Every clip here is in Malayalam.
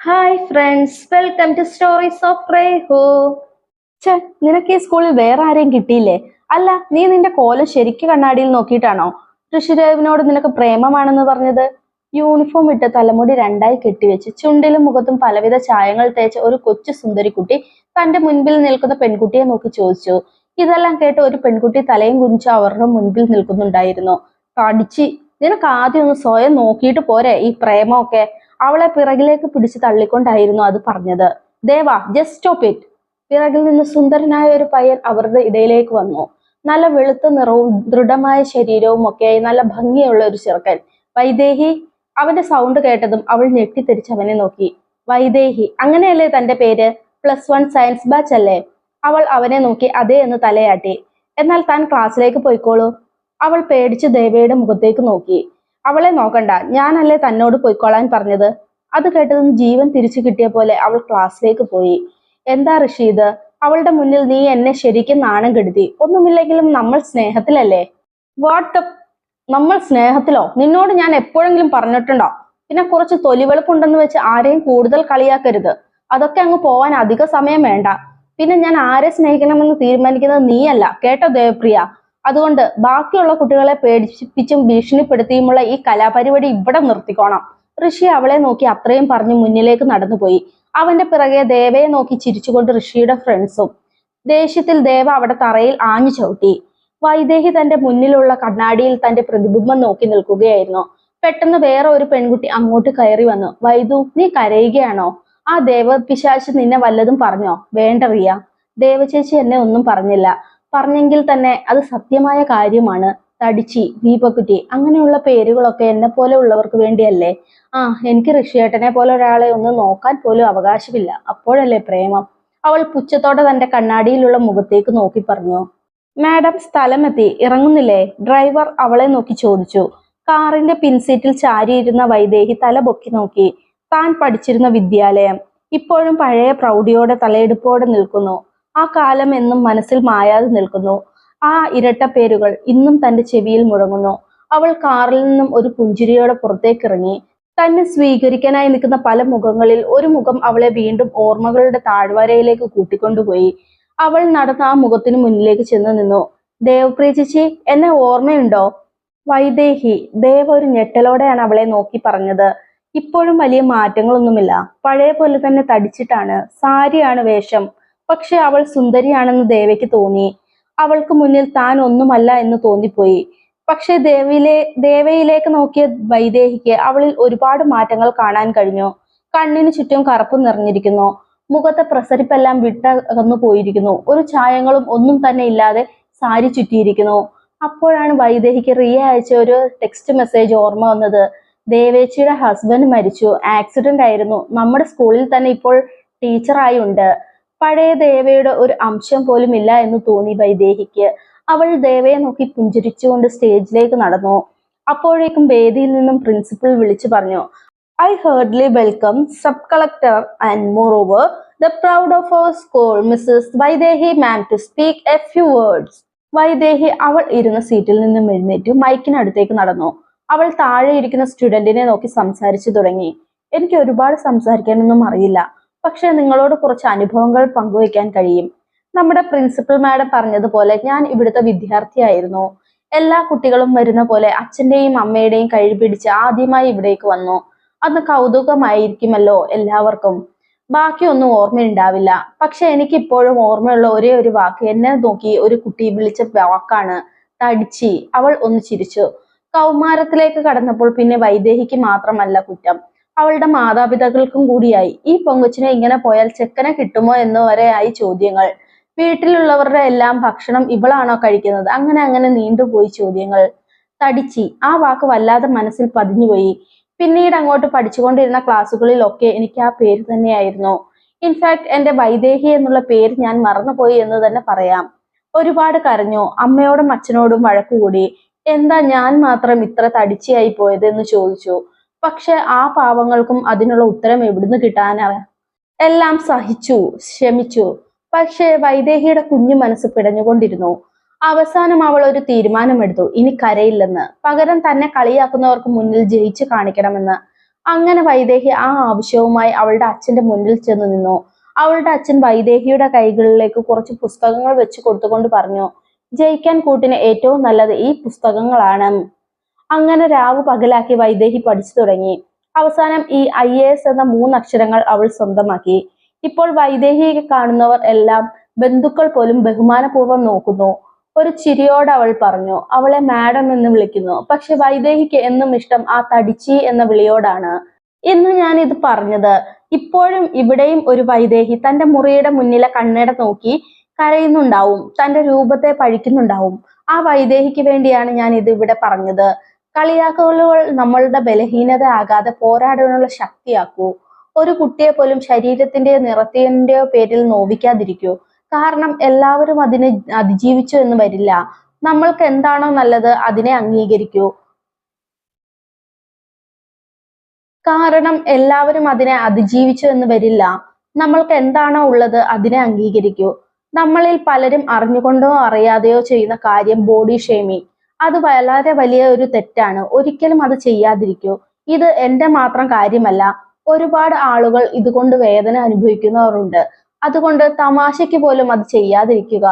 Hi friends welcome to stories of റേഹോ ച നിനക്ക് ഈ സ്കൂളിൽ വേറെ ആരെയും കിട്ടിയില്ലേ? അല്ല നീ നിന്റെ കോല ശരിക്ക് കണ്ണാടിയിൽ നോക്കിയിട്ടാണോ? ഋഷിദേവിനോട് നിനക്ക് പ്രേമമാണെന്ന് പറഞ്ഞത്? യൂണിഫോം ഇട്ട് തലമുടി രണ്ടായി കെട്ടിവെച്ച് ചുണ്ടിലും മുഖത്തും പലവിധ ചായങ്ങൾ തേച്ച ഒരു കൊച്ചു സുന്ദരിക്കുട്ടി തന്റെ മുൻപിൽ നിൽക്കുന്ന പെൺകുട്ടിയെ നോക്കി ചോദിച്ചു. ഇതെല്ലാം കേട്ട് ഒരു പെൺകുട്ടി തലയും കുനിച്ച് അവരുടെ മുൻപിൽ നിൽക്കുന്നുണ്ടായിരുന്നു. കടിച്ച് നിനക്ക് ആദ്യം ഒന്ന് സ്വയം നോക്കിയിട്ട് പോരെ ഈ പ്രേമമൊക്കെ? അവളെ പിറകിലേക്ക് പിടിച്ച് തള്ളിക്കൊണ്ടായിരുന്നു അത് പറഞ്ഞത്. ദേവ ജസ്റ്റ് സ്റ്റോപ്പ് ഇറ്റ് പിറകിൽ നിന്ന് സുന്ദരനായ ഒരു പയ്യൻ അവരുടെ ഇടയിലേക്ക് വന്നു. നല്ല വെളുത്ത നിറവും ദൃഢമായ ശരീരവും ഒക്കെയായി നല്ല ഭംഗിയുള്ള ഒരു ചെറുക്കൻ. വൈദേഹി അവന്റെ സൗണ്ട് കേട്ടതും അവൾ ഞെട്ടിത്തിരിച്ച് അവനെ നോക്കി. വൈദേഹി അങ്ങനെയല്ലേ തന്റെ പേര്? പ്ലസ് വൺ സയൻസ് ബാച്ച് അല്ലേ? അവൾ അവനെ നോക്കി അതേ എന്ന് തലയാട്ടി. എന്നാൽ താൻ ക്ലാസ്സിലേക്ക് പോയിക്കോളൂ. അവൾ പേടിച്ച് ദേവയുടെ മുഖത്തേക്ക് നോക്കി. അവളെ നോക്കണ്ട. ഞാനല്ലേ തന്നോട് പൊയ്ക്കോളാൻ പറഞ്ഞത്? അത് കേട്ടതും ജീവൻ തിരിച്ചു കിട്ടിയ പോലെ അവൾ ക്ലാസ്സിലേക്ക് പോയി. എന്താ റഷീദ് അവളുടെ മുന്നിൽ നീ എന്നെ ശരിക്കും നാണം കെടുത്തി. ഒന്നുമില്ലെങ്കിലും നമ്മൾ സ്നേഹത്തിലല്ലേ? വാട്ട് നമ്മൾ സ്നേഹത്തിലോ? നിന്നോട് ഞാൻ എപ്പോഴെങ്കിലും പറഞ്ഞിട്ടുണ്ടോ? പിന്നെ കുറച്ച് തൊലിവെളുപ്പുണ്ടെന്ന് വെച്ച് ആരെയും കൂടുതൽ കളിയാക്കരുത്. അതൊക്കെ അങ്ങ് പോവാൻ അധിക സമയം വേണ്ട. പിന്നെ ഞാൻ ആരെ സ്നേഹിക്കണമെന്ന് തീരുമാനിക്കുന്നത് നീയല്ല. കേട്ടോ ദേവപ്രിയ? അതുകൊണ്ട് ബാക്കിയുള്ള കുട്ടികളെ പേടിപ്പിച്ചും ഭീഷണിപ്പെടുത്തിയുമുള്ള ഈ കലാപരിപാടി ഇവിടെ നിർത്തിക്കോണം. ഋഷി അവളെ നോക്കി അത്രയും പറഞ്ഞ് മുന്നിലേക്ക് നടന്നുപോയി. അവന്റെ പിറകെ ദേവയെ നോക്കി ചിരിച്ചുകൊണ്ട് ഋഷിയുടെ ഫ്രണ്ട്സും. ദേഷ്യത്തിൽ ദേവ അവിടെ തറയിൽ ആഞ്ഞു ചവിട്ടി. വൈദേഹി തന്റെ മുന്നിലുള്ള കണ്ണാടിയിൽ തന്റെ പ്രതിബിംബം നോക്കി നിൽക്കുകയായിരുന്നു. പെട്ടെന്ന് വേറെ ഒരു പെൺകുട്ടി അങ്ങോട്ട് കയറി വന്നു. വൈദു നീ കരയുകയാണോ? ആ ദേവ പിശാശ് നിന്നെ വല്ലതും പറഞ്ഞോ? വേണ്ടറിയ ദേവചേച്ചി എന്നെ ഒന്നും പറഞ്ഞില്ല. പറഞ്ഞെങ്കിൽ തന്നെ അത് സത്യമായ കാര്യമാണ്. തടിച്ചി ദീപക്കുറ്റി അങ്ങനെയുള്ള പേരുകളൊക്കെ എന്നെ പോലെ ഉള്ളവർക്ക് വേണ്ടിയല്ലേ? ആ എനിക്ക് ഋഷിയേട്ടനെ പോലെ ഒരാളെ ഒന്ന് നോക്കാൻ പോലും അവകാശമില്ല. അപ്പോഴല്ലേ പ്രേമം? അവൾ പുച്ഛത്തോടെ തന്റെ കണ്ണാടിയിലുള്ള മുഖത്തേക്ക് നോക്കി പറഞ്ഞു. മാഡം സ്ഥലമെത്തി. ഇറങ്ങുന്നില്ലേ? ഡ്രൈവർ അവളെ നോക്കി ചോദിച്ചു. കാറിന്റെ പിൻസീറ്റിൽ ചാരിയിരുന്ന വൈദേഹി തല പൊക്കി നോക്കി. താൻ പഠിച്ചിരുന്ന വിദ്യാലയം. ഇപ്പോഴും പഴയ പ്രൗഢിയോടെ തലയെടുപ്പോടെ നിൽക്കുന്നു. ആ കാലം എന്നും മനസ്സിൽ മായാതെ നിൽക്കുന്നു. ആ ഇരട്ട പേരുകൾ ഇന്നും തന്റെ ചെവിയിൽ മുഴങ്ങുന്നു. അവൾ കാറിൽ നിന്നും ഒരു പുഞ്ചിരിയോടെ പുറത്തേക്കിറങ്ങി. തന്നെ സ്വീകരിക്കാനായി നിൽക്കുന്ന പല മുഖങ്ങളിൽ ഒരു മുഖം അവളെ വീണ്ടും ഓർമ്മകളുടെ താഴ്വരയിലേക്ക് കൂട്ടിക്കൊണ്ടുപോയി. അവൾ നടന്ന ആ മുഖത്തിന് മുന്നിലേക്ക് ചെന്ന് നിന്നു. ദേവപ്രിയ ചേച്ചി എന്നെ ഓർമ്മയുണ്ടോ? വൈദേഹി ദേവ ഒരു ഞെട്ടലോടെയാണ് അവളെ നോക്കി പറഞ്ഞത്. ഇപ്പോഴും വലിയ മാറ്റങ്ങളൊന്നുമില്ല. പഴയ പോലെ തന്നെ തടിച്ചിട്ടാണ്. സാരിയാണ് വേഷം. പക്ഷെ അവൾ സുന്ദരിയാണെന്ന് ദേവയ്ക്ക് തോന്നി. അവൾക്ക് മുന്നിൽ താൻ ഒന്നുമല്ല എന്ന് തോന്നിപ്പോയി. പക്ഷെ ദേവിയിലെ ദേവയിലേക്ക് നോക്കിയ വൈദേഹിക്ക് അവളിൽ ഒരുപാട് മാറ്റങ്ങൾ കാണാൻ കഴിഞ്ഞു. കണ്ണിന് ചുറ്റും കറുപ്പ് നിറഞ്ഞിരിക്കുന്നു. മുഖത്തെ പ്രസരിപ്പെല്ലാം വിട്ടകന്നു പോയിരിക്കുന്നു. ഒരു ചായങ്ങളും ഒന്നും തന്നെ ഇല്ലാതെ സാരി ചുറ്റിയിരിക്കുന്നു. അപ്പോഴാണ് വൈദേഹിക്ക് റിയ അയച്ച ഒരു ടെക്സ്റ്റ് മെസ്സേജ് ഓർമ്മ വന്നത്. ദേവേച്ചിയുടെ ഹസ്ബൻഡ് മരിച്ചു. ആക്സിഡന്റ് ആയിരുന്നു. നമ്മുടെ സ്കൂളിൽ തന്നെ ഇപ്പോൾ ടീച്ചറായി ഉണ്ട് പഴയ ദേവയുടെ ഒരു അംശം പോലും ഇല്ല എന്ന് തോന്നി വൈദേഹിക്ക്. അവൾ ദേവയെ നോക്കി പുഞ്ചിരിച്ചുകൊണ്ട് സ്റ്റേജിലേക്ക് നടന്നു. അപ്പോഴേക്കും വേദിയിൽ നിന്നും പ്രിൻസിപ്പൽ വിളിച്ചു പറഞ്ഞു I hardly welcome sub collector and moreover the proud of our school Mrs Vaidehi ma'am to speak a few words Vaidehi അവൾ ഇരുന്ന സീറ്റിൽ നിന്നും എഴുന്നേറ്റ് മൈക്കിനടുത്തേക്ക് നടന്നു. അവൾ താഴെ ഇരിക്കുന്ന സ്റ്റുഡന്റിനെ നോക്കി സംസാരിച്ചു തുടങ്ങി. എനിക്ക് ഒരുപാട് സംസാരിക്കാനൊന്നും അറിയില്ല. പക്ഷെ നിങ്ങളോട് കുറച്ച് അനുഭവങ്ങൾ പങ്കുവയ്ക്കാൻ കഴിയും. നമ്മുടെ പ്രിൻസിപ്പൽ മാഡം പറഞ്ഞതുപോലെ ഞാൻ ഇവിടുത്തെ വിദ്യാർത്ഥിയായിരുന്നു. എല്ലാ കുട്ടികളും വരുന്ന പോലെ അച്ഛന്റെയും അമ്മയുടെയും കൈ പിടിച്ച് ആദ്യമായി ഇവിടേക്ക് വന്നു. അന്ന് കൗതുകമായിരിക്കുമല്ലോ എല്ലാവർക്കും. ബാക്കിയൊന്നും ഓർമ്മയുണ്ടാവില്ല. പക്ഷെ എനിക്ക് ഇപ്പോഴും ഓർമ്മയുള്ള ഒരേ ഒരു വാക്ക് എന്നെ നോക്കി ഒരു കുട്ടി വിളിച്ച വാക്കാണ് തടിച്ചി. അവൾ ഒന്ന് ചിരിച്ചു. കൗമാരത്തിലേക്ക് കടന്നപ്പോൾ പിന്നെ വൈദേഹിക്ക് മാത്രമല്ല കുറ്റം. അവളുടെ മാതാപിതാക്കൾക്കും കൂടിയായി. ഈ പൊങ്കച്ചിനെ ഇങ്ങനെ പോയാൽ ചെക്കനെ കിട്ടുമോ എന്ന് വരെയായി ചോദ്യങ്ങൾ. വീട്ടിലുള്ളവരുടെ എല്ലാം ഭക്ഷണം ഇവളാണോ കഴിക്കുന്നത്? അങ്ങനെ അങ്ങനെ നീണ്ടുപോയി ചോദ്യങ്ങൾ. തടിച്ചി. ആ വാക്ക് വല്ലാതെ മനസ്സിൽ പതിഞ്ഞുപോയി പിന്നീട് അങ്ങോട്ട് പഠിച്ചുകൊണ്ടിരുന്ന ക്ലാസ്സുകളിലൊക്കെ എനിക്ക് ആ പേര് തന്നെയായിരുന്നു. ഇൻഫാക്ട് എന്റെ വൈദേഹി എന്നുള്ള പേര് ഞാൻ മറന്നുപോയി എന്ന് തന്നെ പറയാം. ഒരുപാട് കരഞ്ഞു. അമ്മയോടും അച്ഛനോടും വഴക്കുകൂടി. എന്താ ഞാൻ മാത്രം ഇത്ര തടിച്ചിയായി പോയത് എന്ന് ചോദിച്ചു. പക്ഷെ ആ പാവങ്ങൾക്കും അതിനുള്ള ഉത്തരം എവിടുന്ന് കിട്ടാനാ? എല്ലാം സഹിച്ചു ക്ഷമിച്ചു. പക്ഷേ വൈദേഹിയുടെ കുഞ്ഞു മനസ്സ് പിടഞ്ഞുകൊണ്ടിരുന്നു. അവസാനം അവൾ ഒരു തീരുമാനമെടുത്തു. ഇനി കരയില്ലെന്ന്. പകരം തന്നെ കളിയാക്കുന്നവർക്ക് മുന്നിൽ ജയിച്ചു കാണിക്കണമെന്ന്. അങ്ങനെ വൈദേഹി ആ ആവശ്യവുമായി അവളുടെ അച്ഛന്റെ മുന്നിൽ ചെന്ന് നിന്നു. അവളുടെ അച്ഛൻ വൈദേഹിയുടെ കൈകളിലേക്ക് കുറച്ച് പുസ്തകങ്ങൾ വെച്ച് കൊടുത്തുകൊണ്ട് പറഞ്ഞു ജയിക്കാൻ കൂട്ടിന് ഏറ്റവും നല്ലത് ഈ പുസ്തകങ്ങളാണ്. അങ്ങനെ രാവ് പകലാക്കി വൈദേഹി പഠിച്ചു തുടങ്ങി. അവസാനം ഈ ഐ എ എസ് എന്ന മൂന്നക്ഷരങ്ങൾ അവൾ സ്വന്തമാക്കി. ഇപ്പോൾ വൈദേഹിയെ കാണുന്നവർ എല്ലാം ബന്ധുക്കൾ പോലും ബഹുമാനപൂർവം നോക്കുന്നു. ഒരു ചിരിയോട് അവൾ പറഞ്ഞു അവളെ മാഡം എന്ന് വിളിക്കുന്നു. പക്ഷെ വൈദേഹിക്ക് എന്നും ഇഷ്ടം ആ തടിച്ചി എന്ന വിളിയോടാണ്. ഇന്ന് ഞാൻ ഇത് പറഞ്ഞത്. ഇപ്പോഴും ഇവിടെയും ഒരു വൈദേഹി തന്റെ മുറിയുടെ മുന്നിലെ കണ്ണട നോക്കി കരയുന്നുണ്ടാവും തന്റെ രൂപത്തെ പഴിക്കുന്നുണ്ടാവും. ആ വൈദേഹിക്ക് വേണ്ടിയാണ് ഞാൻ ഇത് ഇവിടെ പറഞ്ഞത്. കളിയാക്കലുകൾ നമ്മളുടെ ബലഹീനത ആകാതെ പോരാടാനുള്ള ശക്തിയാക്കൂ. ഒരു കുട്ടിയെ പോലും ശരീരത്തിന്റെയോ നിറത്തിന്റെയോ പേരിൽ നോവിക്കാതിരിക്കൂ. കാരണം എല്ലാവരും അതിനെ അതിജീവിച്ചു എന്ന് വരില്ല. നമ്മൾക്ക് എന്താണോ നല്ലത് അതിനെ അംഗീകരിക്കൂ. കാരണം എല്ലാവരും അതിനെ അതിജീവിച്ചു എന്ന് വരില്ല. നമ്മൾക്ക് എന്താണോ ഉള്ളത് അതിനെ അംഗീകരിക്കൂ. നമ്മളിൽ പലരും അറിഞ്ഞുകൊണ്ടോ അറിയാതെയോ ചെയ്യുന്ന കാര്യം ബോഡി ഷേമിങ് അത് വളരെ വലിയ ഒരു തെറ്റാണ്. ഒരിക്കലും അത് ചെയ്യാതിരിക്കൂ. ഇത് എന്റെ മാത്രം കാര്യമല്ല. ഒരുപാട് ആളുകൾ ഇതുകൊണ്ട് വേദന അനുഭവിക്കുന്നവരുണ്ട്. അതുകൊണ്ട് തമാശയ്ക്ക് പോലും അത് ചെയ്യാതിരിക്കുക.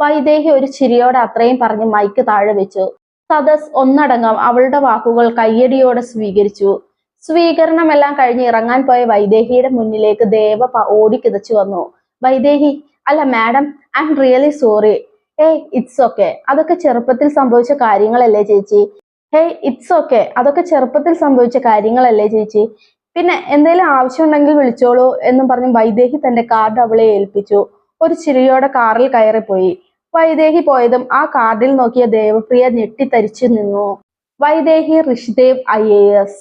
വൈദേഹി ഒരു ചിരിയോടെ അത്രയും പറഞ്ഞ് മൈക്ക് താഴെ വെച്ചു. സദസ് ഒന്നടങ്കം അവളുടെ വാക്കുകൾ കയ്യടിയോടെ സ്വീകരിച്ചു. സ്വീകരണമെല്ലാം കഴിഞ്ഞ് ഇറങ്ങാൻ പോയ വൈദേഹിയുടെ മുന്നിലേക്ക് ദേവ ഓടിക്കിതച്ചു വന്നു. വൈദേഹി അല്ല madam I am really sorry ഏയ് ഇറ്റ്സ് ഓക്കെ അതൊക്കെ ചെറുപ്പത്തിൽ സംഭവിച്ച കാര്യങ്ങളല്ലേ ചേച്ചി? ഹേയ് ഇറ്റ്സ് ഓക്കെ അതൊക്കെ ചെറുപ്പത്തിൽ സംഭവിച്ച കാര്യങ്ങളല്ലേ ചേച്ചി? പിന്നെ എന്തെങ്കിലും ആവശ്യമുണ്ടെങ്കിൽ വിളിച്ചോളൂ എന്നും പറഞ്ഞ് വൈദേഹി തന്റെ കാർഡ് അവളെ ഏൽപ്പിച്ചു. ഒരു ചിരിയോടെ കാറിൽ കയറിപ്പോയി. വൈദേഹി പോയതും ആ കാർഡിൽ നോക്കിയ ദേവപ്രിയ ഞെട്ടിത്തരിച്ചു നിന്നു. Vaidehi Rishidev I S